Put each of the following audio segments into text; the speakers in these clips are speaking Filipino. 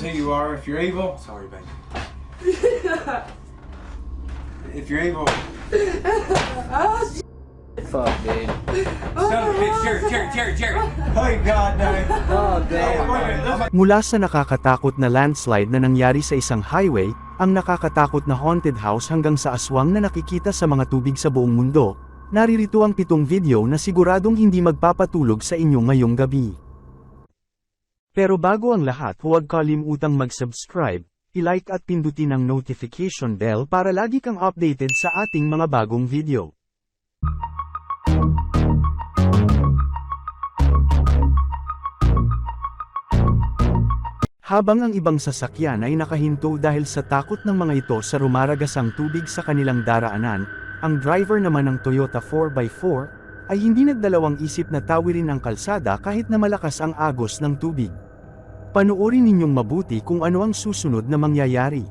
Us who you are. If you're evil, Sorry, baby. if you're evil, Fuck, dude. son of a bitch, Jared, Jared, Jared, Jared. Hey, God, dang. Oh, this- Mula sa nakakatakot na landslide na nangyari sa isang highway, ang nakakatakot na haunted house hanggang sa aswang na nakikita sa mga tubig sa buong mundo, naririto ang pitong video na siguradong hindi magpapatulog sa inyo ngayong gabi. Pero bago ang lahat huwag kalimutang mag-subscribe, i-like at pindutin ang notification bell para lagi kang updated sa ating mga bagong video. Habang ang ibang sasakyan ay nakahinto dahil sa takot ng mga ito sa rumaragasang tubig sa kanilang daraanan, ang driver naman ng Toyota 4x4 ay hindi nagdalawang isip na tawirin ang kalsada kahit na malakas ang agos ng tubig. Panuorin ninyong mabuti kung ano ang susunod na mangyayari.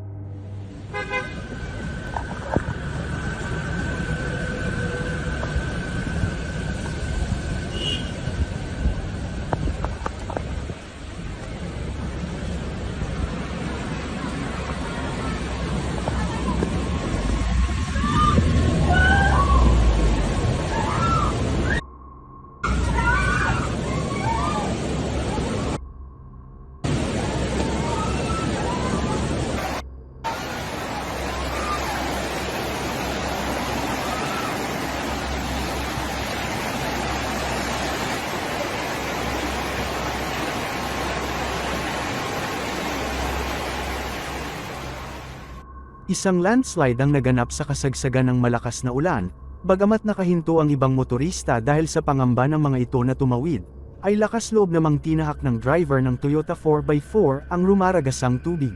Isang landslide ang naganap sa kasagsagan ng malakas na ulan, bagamat nakahinto ang ibang motorista dahil sa pangamba ng mga ito na tumawid, ay lakas loob namang tinahak ng driver ng Toyota 4x4 ang rumaragasang tubig.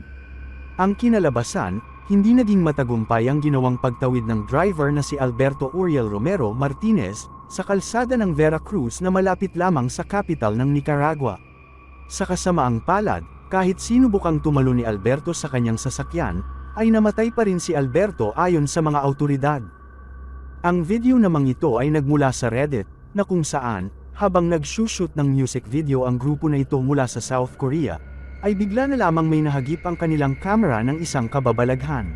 Ang kinalabasan, hindi naging matagumpay ang ginawang pagtawid ng driver na si Alberto Uriel Romero Martinez sa kalsada ng Veracruz na malapit lamang sa capital ng Nicaragua. Sa kasamaang palad, kahit sinubukang tumalo ni Alberto sa kanyang sasakyan, ay namatay pa rin si Alberto ayon sa mga autoridad. Ang video namang ito ay nagmula sa Reddit, na kung saan, habang nagsushoot ng music video ang grupo na ito mula sa South Korea, ay bigla na lamang may nahagip ang kanilang camera ng isang kababalaghan.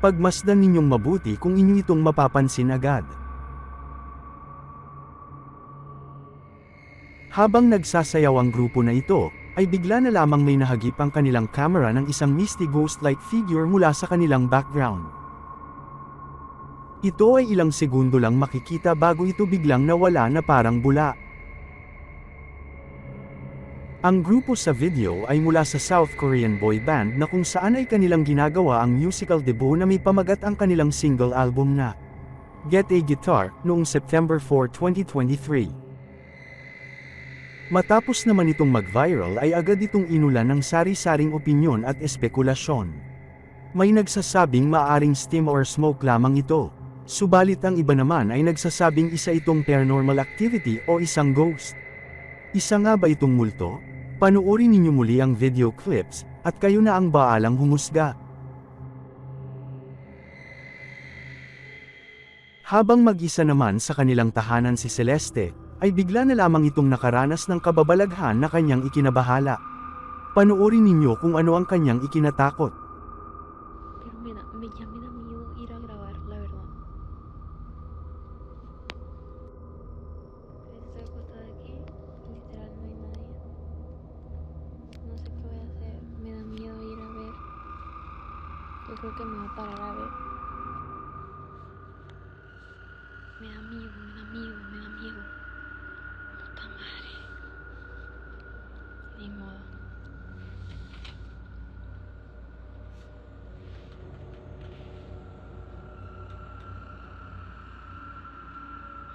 Pagmasdan ninyong mabuti kung inyo itong mapapansin agad. Habang nagsasayaw ang grupo na ito, ay bigla na lamang may nahagip ang kanilang camera ng isang misty ghost-like figure mula sa kanilang background. Ito ay ilang segundo lang makikita bago ito biglang nawala na parang bula. Ang grupo sa video ay mula sa South Korean boy band na kung saan ay kanilang ginagawa ang musical debut na may pamagat ang kanilang single album na Get a Guitar noong September 4, 2023. Matapos naman itong mag-viral ay agad itong inulan ng sari-saring opinyon at espekulasyon. May nagsasabing maaring steam or smoke lamang ito. Subalit ang iba naman ay nagsasabing isa itong paranormal activity o isang ghost. Isa nga ba itong multo? Panuorin ninyo muli ang video clips, at kayo na ang baalang humusga. Habang mag-isa naman sa kanilang tahanan si Celeste, ay bigla na lamang itong nakaranas ng kababalaghan na kanyang ikinabahala. Panuorin ninyo kung ano ang kanyang ikinatakot. Ya me da miedo ir a grabar, la verdad. Estoy acostada aquí, literal no hay nadie. No sé qué voy a hacer, me da miedo ir a ver. Yo creo que me voy a parar a ver. Me da miedo, me da miedo, me da miedo.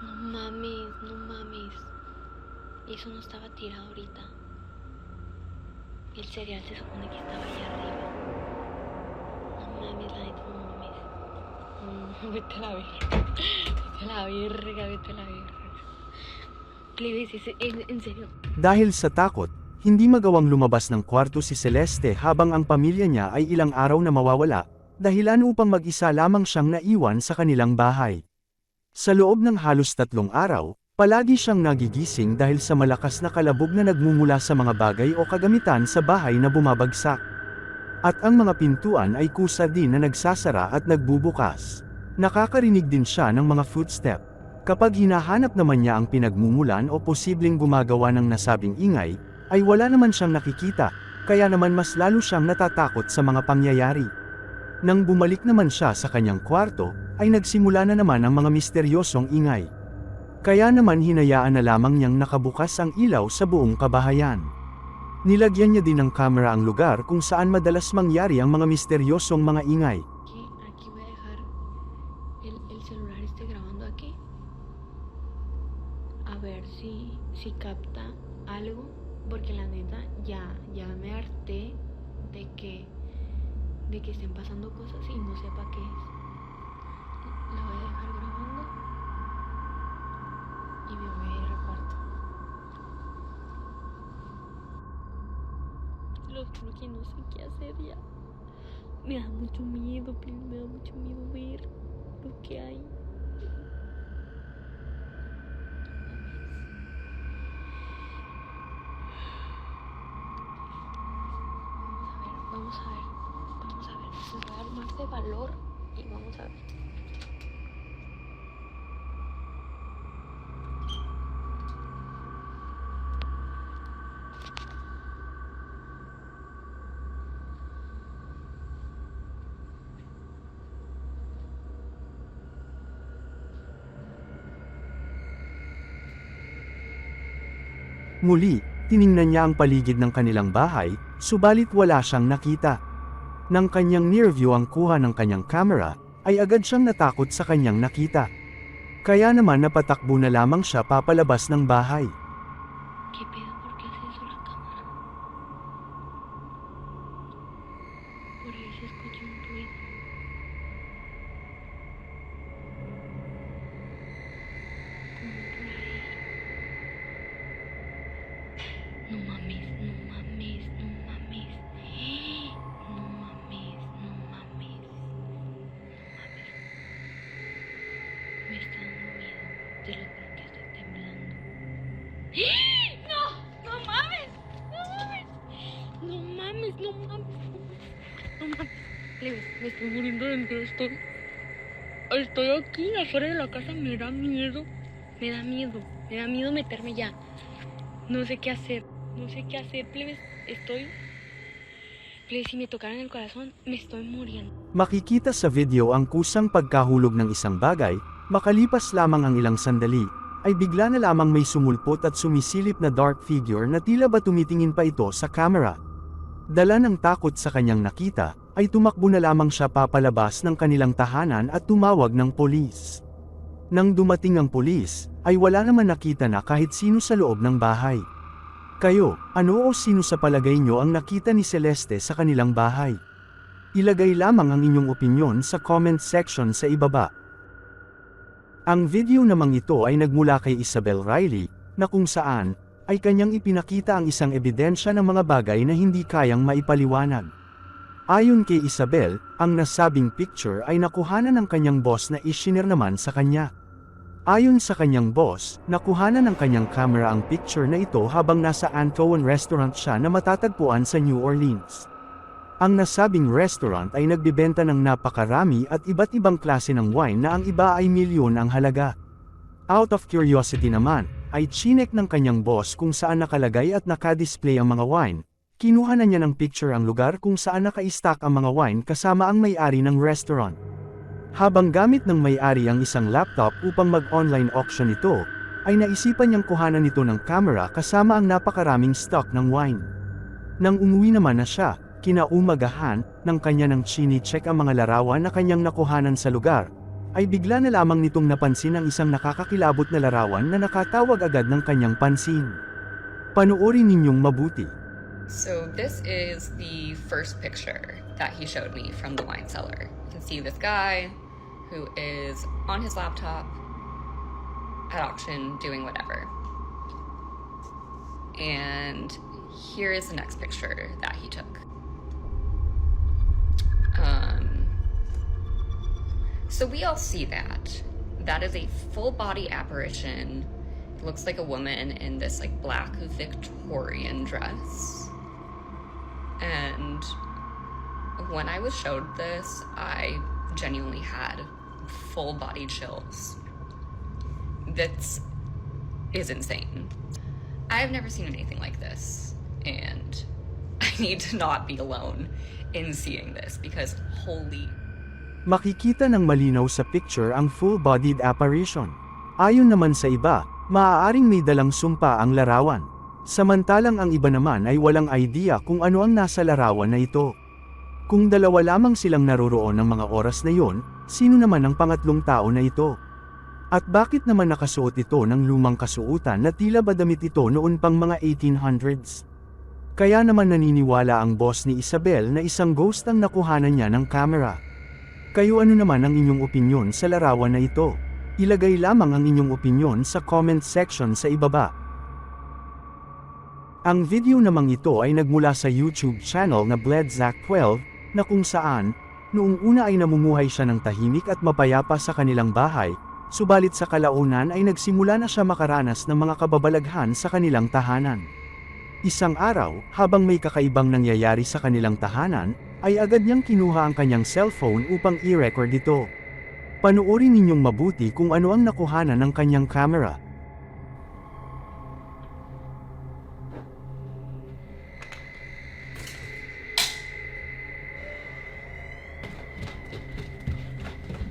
No mames, no mames. Eso no estaba tirado ahorita. El cereal se supone que estaba allá arriba. No mames, la neta, no mames. No, vete a la verga. Vete a la verga, vete a la verga. Plebes, en, en serio. Dahil sa takot, hindi magawang lumabas ng kwarto si Celeste habang ang pamilya niya ay ilang araw na mawawala, dahilan upang mag-isa lamang siyang naiwan sa kanilang bahay. Sa loob ng halos tatlong araw, palagi siyang nagigising dahil sa malakas na kalabog na nagmumula sa mga bagay o kagamitan sa bahay na bumabagsak. At ang mga pintuan ay kusa din na nagsasara at nagbubukas. Nakakarinig din siya ng mga footstep. Kapag hinahanap naman niya ang pinagmumulan o posibleng gumagawa ng nasabing ingay, ay wala naman siyang nakikita, kaya naman mas lalo siyang natatakot sa mga pangyayari. Nang bumalik naman siya sa kanyang kwarto, ay nagsimula na naman ang mga misteryosong ingay. Kaya naman hinayaan na lamang niyang nakabukas ang ilaw sa buong kabahayan. Nilagyan niya din ng kamera ang lugar kung saan madalas mangyari ang mga misteryosong mga ingay. A ver si, si capta algo. Porque la neta ya, ya me harté de que, de que estén pasando cosas y no sepa qué es. La voy a dejar grabando. Y me voy a ir al cuarto. Lo juro que no sé qué hacer ya. Me da mucho miedo, me da mucho miedo ver lo que hay. Valor y vamos a ver. Muli, tiningnan niya ang paligid ng kanilang bahay, subalit wala siyang nakita. Nang kanyang near view ang kuha ng kanyang camera, ay agad siyang natakot sa kanyang nakita. Kaya naman napatakbo na lamang siya papalabas ng bahay. ¿Qué pedo? Estoy muriendo dentro. Estoy. Estoy aquí afuera de la casa. Me da miedo. Me da miedo. Me da miedo meterme ya. No sé qué hacer. No sé qué hacer, plebes. Estoy. Si me tocaran el corazón, me estoy muriendo. Makikita sa video ang kusang pagkahulog ng isang bagay, makalipas lamang ang ilang sandali, ay bigla na lamang may sumulpot at sumisilip na dark figure na tila ba tumitingin pa ito sa camera. Dala ng takot sa kanyang nakita, ay tumakbo na lamang siya papalabas ng kanilang tahanan at tumawag ng polis. Nang dumating ang polis, ay wala naman nakita na kahit sino sa loob ng bahay. Kayo, ano o sino sa palagay nyo ang nakita ni Celeste sa kanilang bahay? Ilagay lamang ang inyong opinyon sa comment section sa ibaba. Ang video namang ito ay nagmula kay Isabel Riley, na kung saan, ay kanyang ipinakita ang isang ebidensya ng mga bagay na hindi kayang maipaliwanag. Ayon kay Isabel, ang nasabing picture ay nakuhanan ng kanyang boss na isinir naman sa kanya. Ayon sa kanyang boss, nakuhanan ng kanyang camera ang picture na ito habang nasa Antoine Restaurant siya na matatagpuan sa New Orleans. Ang nasabing restaurant ay nagbibenta ng napakarami at iba't ibang klase ng wine na ang iba ay milyon ang halaga. Out of curiosity naman, ay chinek ng kanyang boss kung saan nakalagay at nakadisplay ang mga wine. Kinuha na niya ng picture ang lugar kung saan naka-stack ang mga wine kasama ang may-ari ng restaurant. Habang gamit ng may-ari ang isang laptop upang mag-online auction ito, ay naisipan niyang kuhanan ito ng camera kasama ang napakaraming stock ng wine. Nang umuwi naman na siya, kinaumagahan, ng kanya ng chini-check ang mga larawan na kanyang nakuhanan sa lugar. ay bigla na lamang nitong napansin ang isang nakakakilabot na larawan na nakatawag agad ng kanyang pansin. Panoorin ninyong mabuti. So this is the first picture that he showed me from the wine cellar. You can see this guy who is on his laptop at auction doing whatever. And here is the next picture that he took. Um, so we all see that. That is a full body apparition. It looks like a woman in this like black Victorian dress. And when I was showed this, I genuinely had full body chills. This is insane. I've never seen anything like this, and I need to not be alone in seeing this because holy Makikita ng malinaw sa picture ang full-bodied apparition. Ayon naman sa iba, maaaring may dalang sumpa ang larawan. Samantalang ang iba naman ay walang idea kung ano ang nasa larawan na ito. Kung dalawa lamang silang naroroon ng mga oras na yon, sino naman ang pangatlong tao na ito? At bakit naman nakasuot ito ng lumang kasuutan na tila ba damit ito noon pang mga 1800s? Kaya naman naniniwala ang boss ni Isabel na isang ghost ang nakuhanan niya ng camera. Kayo ano naman ang inyong opinyon sa larawan na ito? Ilagay lamang ang inyong opinyon sa comment section sa ibaba. Ang video namang ito ay nagmula sa YouTube channel na Bledzak12, na kung saan, noong una ay namumuhay siya ng tahimik at mapayapa sa kanilang bahay, subalit sa kalaunan ay nagsimula na siya makaranas ng mga kababalaghan sa kanilang tahanan. Isang araw, habang may kakaibang nangyayari sa kanilang tahanan, ay agad niyang kinuha ang kanyang cellphone upang i-record ito. Panoorin ninyong mabuti kung ano ang nakuhanan ng kanyang camera.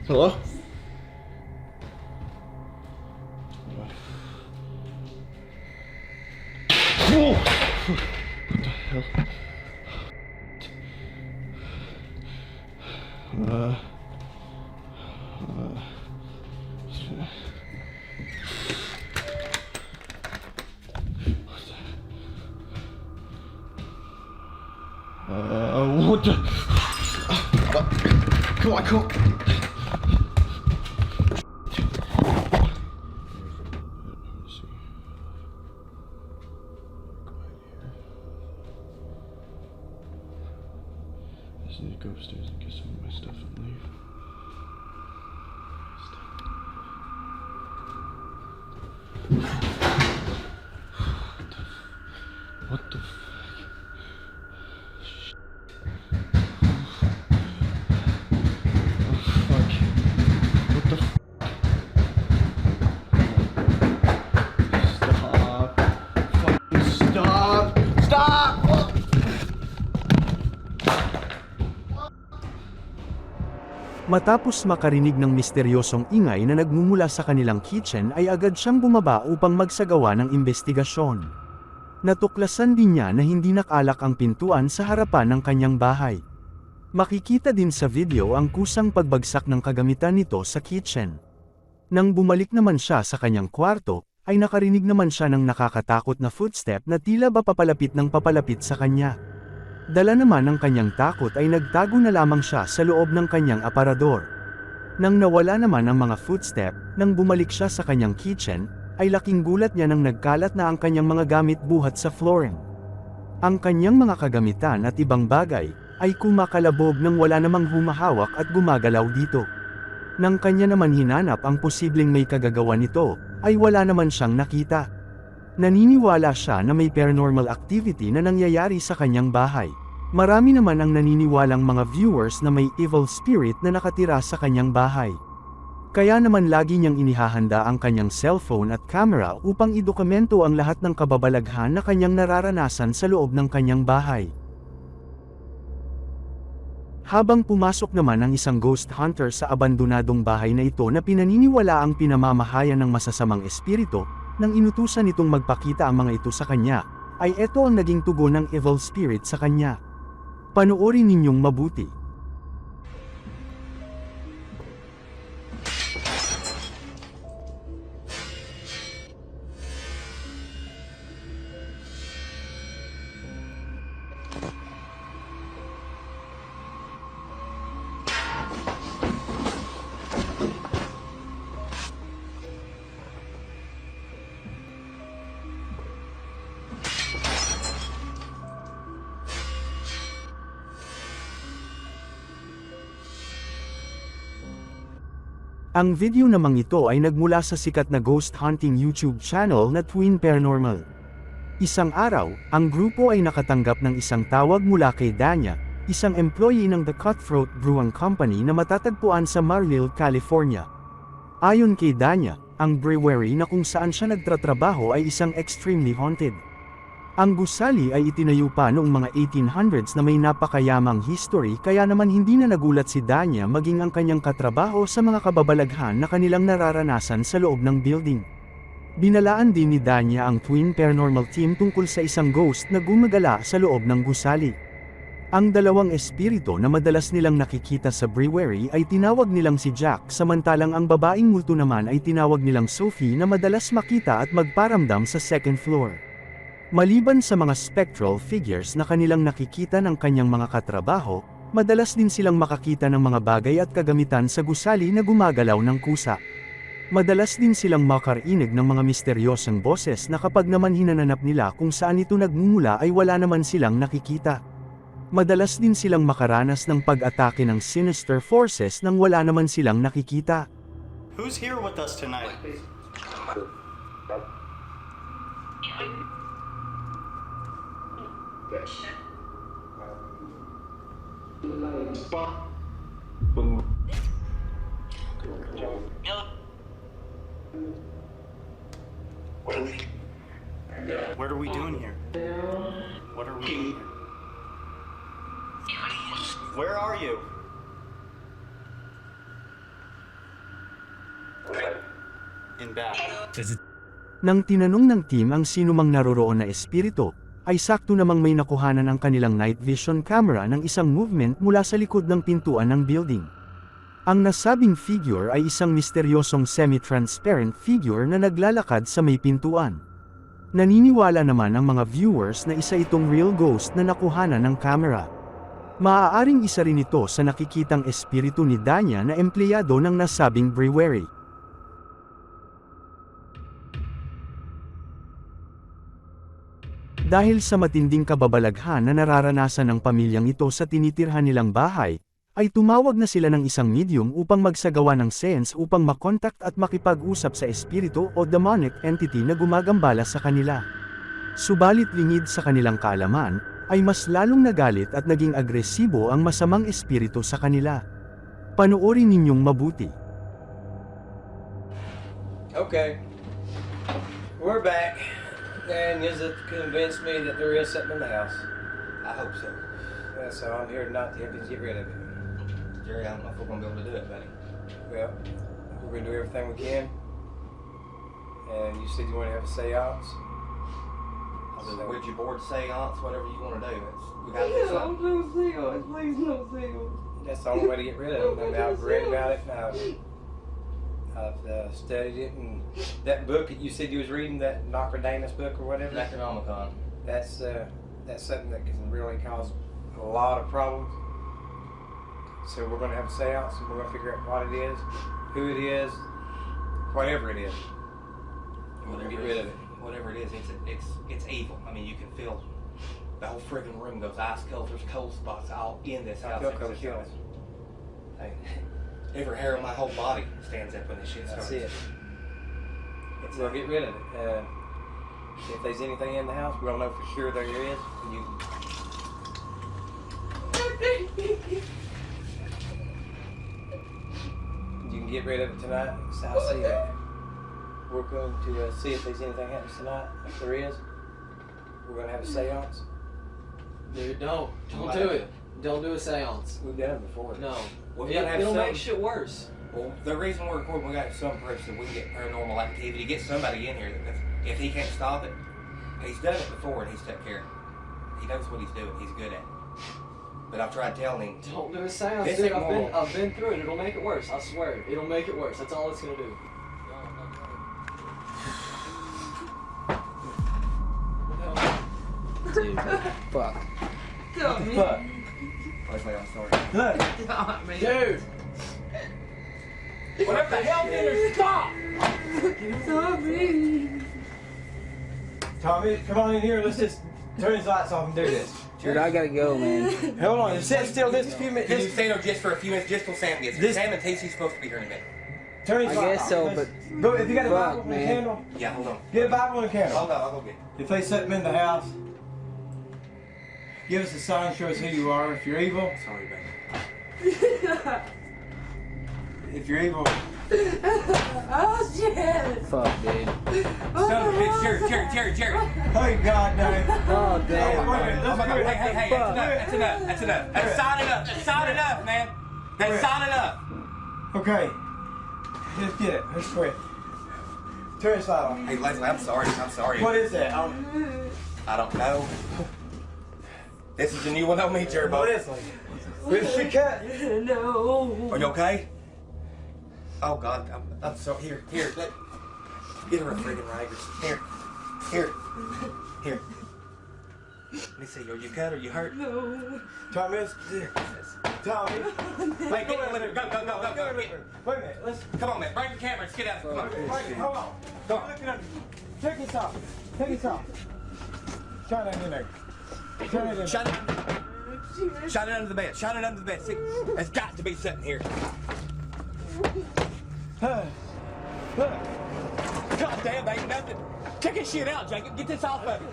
Hello? What the hell? Uh, uh, uh, what the? Come on, come on. Matapos makarinig ng misteryosong ingay na nagmumula sa kanilang kitchen ay agad siyang bumaba upang magsagawa ng investigasyon. Natuklasan din niya na hindi nakalak ang pintuan sa harapan ng kanyang bahay. Makikita din sa video ang kusang pagbagsak ng kagamitan nito sa kitchen. Nang bumalik naman siya sa kanyang kwarto, ay nakarinig naman siya ng nakakatakot na footstep na tila ba papalapit ng papalapit sa kanya. Dala naman ng kanyang takot ay nagtago na lamang siya sa loob ng kanyang aparador. Nang nawala naman ang mga footstep, nang bumalik siya sa kanyang kitchen, ay laking gulat niya nang nagkalat na ang kanyang mga gamit buhat sa flooring. Ang kanyang mga kagamitan at ibang bagay, ay kumakalabog nang wala namang humahawak at gumagalaw dito. Nang kanya naman hinanap ang posibleng may kagagawa nito, ay wala naman siyang nakita. Naniniwala siya na may paranormal activity na nangyayari sa kanyang bahay. Marami naman ang naniniwalang mga viewers na may evil spirit na nakatira sa kanyang bahay. Kaya naman lagi niyang inihahanda ang kanyang cellphone at camera upang idokumento ang lahat ng kababalaghan na kanyang nararanasan sa loob ng kanyang bahay. Habang pumasok naman ang isang ghost hunter sa abandonadong bahay na ito na pinaniniwala ang pinamamahayan ng masasamang espiritu, nang inutusan nitong magpakita ang mga ito sa kanya, ay ito ang naging tugon ng evil spirit sa kanya. Panoorin ninyong mabuti. Ang video namang ito ay nagmula sa sikat na ghost hunting YouTube channel na Twin Paranormal. Isang araw, ang grupo ay nakatanggap ng isang tawag mula kay Danya, isang employee ng The Cutthroat Brewing Company na matatagpuan sa Marlil, California. Ayon kay Danya, ang brewery na kung saan siya nagtratrabaho ay isang extremely haunted. Ang gusali ay itinayo pa noong mga 1800s na may napakayamang history kaya naman hindi na nagulat si Danya maging ang kanyang katrabaho sa mga kababalaghan na kanilang nararanasan sa loob ng building. Binalaan din ni Danya ang Twin Paranormal Team tungkol sa isang ghost na gumagala sa loob ng gusali. Ang dalawang espiritu na madalas nilang nakikita sa brewery ay tinawag nilang si Jack samantalang ang babaeng multo naman ay tinawag nilang Sophie na madalas makita at magparamdam sa second floor. Maliban sa mga spectral figures na kanilang nakikita ng kanyang mga katrabaho, madalas din silang makakita ng mga bagay at kagamitan sa gusali na gumagalaw ng kusa. Madalas din silang makarinig ng mga misteryosong boses na kapag naman hinananap nila kung saan ito nagmumula ay wala naman silang nakikita. Madalas din silang makaranas ng pag-atake ng sinister forces nang wala naman silang nakikita. Who's here with us tonight? What are we doing here? What are we doing here? Where are you? In back. Nang tinanong ng team ang sino mang naroroon na espiritu, ay sakto namang may nakuhanan ang kanilang night vision camera ng isang movement mula sa likod ng pintuan ng building. Ang nasabing figure ay isang misteryosong semi-transparent figure na naglalakad sa may pintuan. Naniniwala naman ang mga viewers na isa itong real ghost na nakuhanan ng camera. Maaaring isa rin ito sa nakikitang espiritu ni Danya na empleyado ng nasabing brewery. Dahil sa matinding kababalaghan na nararanasan ng pamilyang ito sa tinitirhan nilang bahay, ay tumawag na sila ng isang medium upang magsagawa ng sense upang makontakt at makipag-usap sa espiritu o demonic entity na gumagambala sa kanila. Subalit lingid sa kanilang kaalaman, ay mas lalong nagalit at naging agresibo ang masamang espiritu sa kanila. Panoorin ninyong mabuti. Okay. We're back. And you have convinced me that there is something in the house. I hope so. Yeah, so I'm here not to help you get rid of it. Jerry, I don't know if we're gonna be able to do it, buddy. Well, we're going to do everything we can. And you said you want to have a seance. I'll do the Ouija board seance, whatever you wanna do. It's, we gotta do something. That's the only way to get rid of it. I mean, I've read about it and I've, I've uh, studied it. And that book that you said you was reading, that Nostradamus book or whatever, Necronomicon. that's, uh, that's something that can really cause a lot of problems. So we're going to have a seance and we're going to figure out what it is, who it is, whatever it is. We're going to get rid of it. Whatever it is, it's it's it's evil. I mean, you can feel the whole friggin' room goes ice cold. There's cold spots all in this I house. feel It's cold just- chills. Hey, every hair on my whole body stands up when this shit starts. That's starts. it. We'll get rid of it. Uh, if there's anything in the house, we're going to know for sure there is. You You can get rid of it tonight. So I'll see that. We're going to uh, see if there's anything happens tonight. If there is, we're going to have a seance. Dude, don't. Don't do it. Don't do a seance. We've done it before. No. Well, we It, gotta have it'll some- make shit worse. Well, the reason we're recording, we got some proof that we can get paranormal activity. Get somebody in here. That if, if he can't stop it, he's done it before and he's took care. of it. He knows what he's doing. He's good at it. But I've tried telling him. Don't do a seance, This dude. I've been. I've been through it. It'll make it worse. I swear. It'll make it worse. That's all it's gonna do. Dude, fuck. Fuck. Leslie, I'm sorry. Dude! What the hell did it stop? Tommy, come on in here. Let's just turn these lights off and do this. Dude, I gotta go, man. Hold on, sit still just a few minutes. Can you Just stay there just for a few minutes, just till Sam gets here? This- Sam and Casey's supposed to be here in a minute. Turn his I light guess off. so, Let's- but go. If you got a fuck, Bible and a candle, Yeah, hold on. get a Bible and a candle. Hold on, I'll go get it. If they set them in the house, give us a sign, show us who you are. If you're evil, Sorry, baby. if you're evil, Oh shit! Fuck, dude. Son of a bitch, Jerry, Jerry, Jerry, Jerry. oh God, dang. Oh, Hey, damn. wait Oh my God, hey, hey, hey, that's enough, that's enough, that's enough. That's solid enough, that's solid enough, man. That's solid enough. Okay, let's get it. Let's quit. Turn his light on. Hey, Leslie, I'm sorry, I'm sorry. What is that? Um, I don't know. This is a new one on me, Jerry. what is it? Is she cut? No. Are you okay? Oh God, I'm, I'm sorry. Here, here, let, get her a friggin' raggers. Here, here, here. Let me see. Are you cut? Are you hurt? No. Tommy, Tommy. Hey, get in the living room. Go, go, go, go, go. Get- Wait a minute. Let's. Come on, man. Bring the camera. Let's get out. Come on. Wait, hold on. Go on. Look at him. Take this off. Take this off. Shine that in there. Turn it in. Shut it. Shut it under the bed. Shut it under the bed. See, it's got to be sitting here. God damn, ain't nothing. Check this shit out, Jacob. Get this off of you.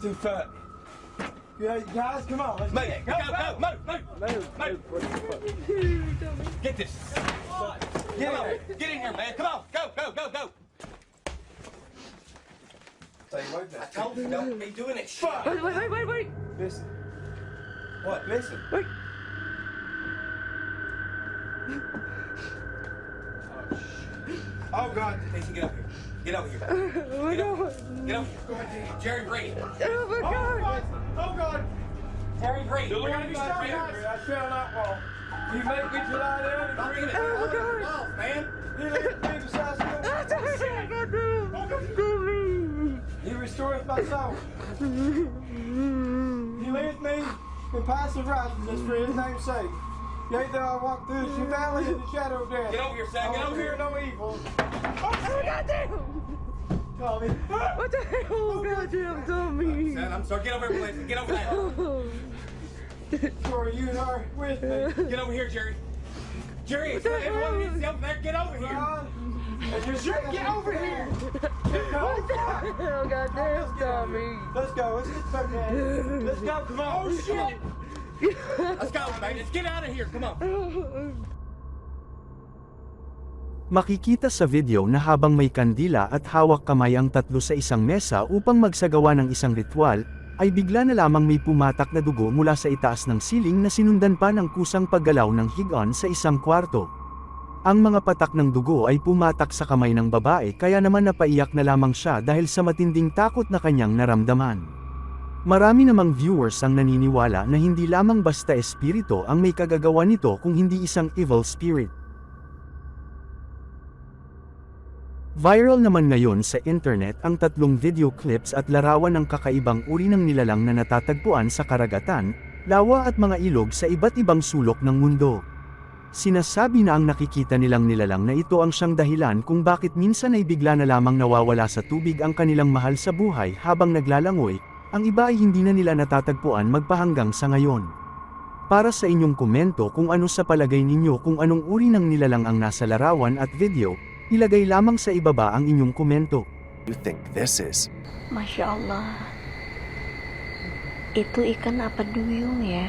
Too fat. Yeah, guys, come on. Let's Move. get it. Go, go, move, move. Move, move. The fuck? Get this. Get from I that. told you, don't be doing it. Shit. Wait, wait, wait, wait, wait. Listen. What? Listen. Wait. Oh God. Casey, get over here. Get over here. Oh my Get god. over here. Get over here. Jerry Green. Oh my Oh god. God. Oh God. Jerry Green. The We're Lord gonna be be strong, straight. I shall not fall. You may get your lie down and Don't bring give it it Oh, down. God. man. He leads me beside still waters. He restoreth my soul. He leadeth me in paths of righteousness for his name's sake. Yea, though I walk through the valley of the shadow of death. Get over here, son. I Get over here. no evil. Oh goddamn. Tommy. What the hell? Oh goddamn, Tommy. Son, I'm sorry. Get over here, Leslie. Get over there. Oh. Sorry, you and I are with me. Get over here, Jerry. Jerry, everyone needs to over there. Get over here. God. And you're Jerry, get over here. Oh goddamn, Tommy. Let's go. Let's get it. Let's go. Come on. Oh shit. Let's go, man. Let's get out of here. Come on. Makikita sa video na habang may kandila at hawak kamay ang tatlo sa isang mesa upang magsagawa ng isang ritual, ay bigla na lamang may pumatak na dugo mula sa itaas ng siling na sinundan pa ng kusang paggalaw ng higon sa isang kwarto. Ang mga patak ng dugo ay pumatak sa kamay ng babae kaya naman napaiyak na lamang siya dahil sa matinding takot na kanyang naramdaman. Marami namang viewers ang naniniwala na hindi lamang basta espiritu ang may kagagawa nito kung hindi isang evil spirit. Viral naman ngayon sa internet ang tatlong video clips at larawan ng kakaibang uri ng nilalang na natatagpuan sa karagatan, lawa at mga ilog sa iba't ibang sulok ng mundo. Sinasabi na ang nakikita nilang nilalang na ito ang siyang dahilan kung bakit minsan ay bigla na lamang nawawala sa tubig ang kanilang mahal sa buhay habang naglalangoy, ang iba ay hindi na nila natatagpuan magpahanggang sa ngayon. Para sa inyong komento kung ano sa palagay ninyo kung anong uri ng nilalang ang nasa larawan at video, ilagay lamang sa ibaba ang inyong komento. you think this is? Masya Allah. Itu ikan apa duyung ya?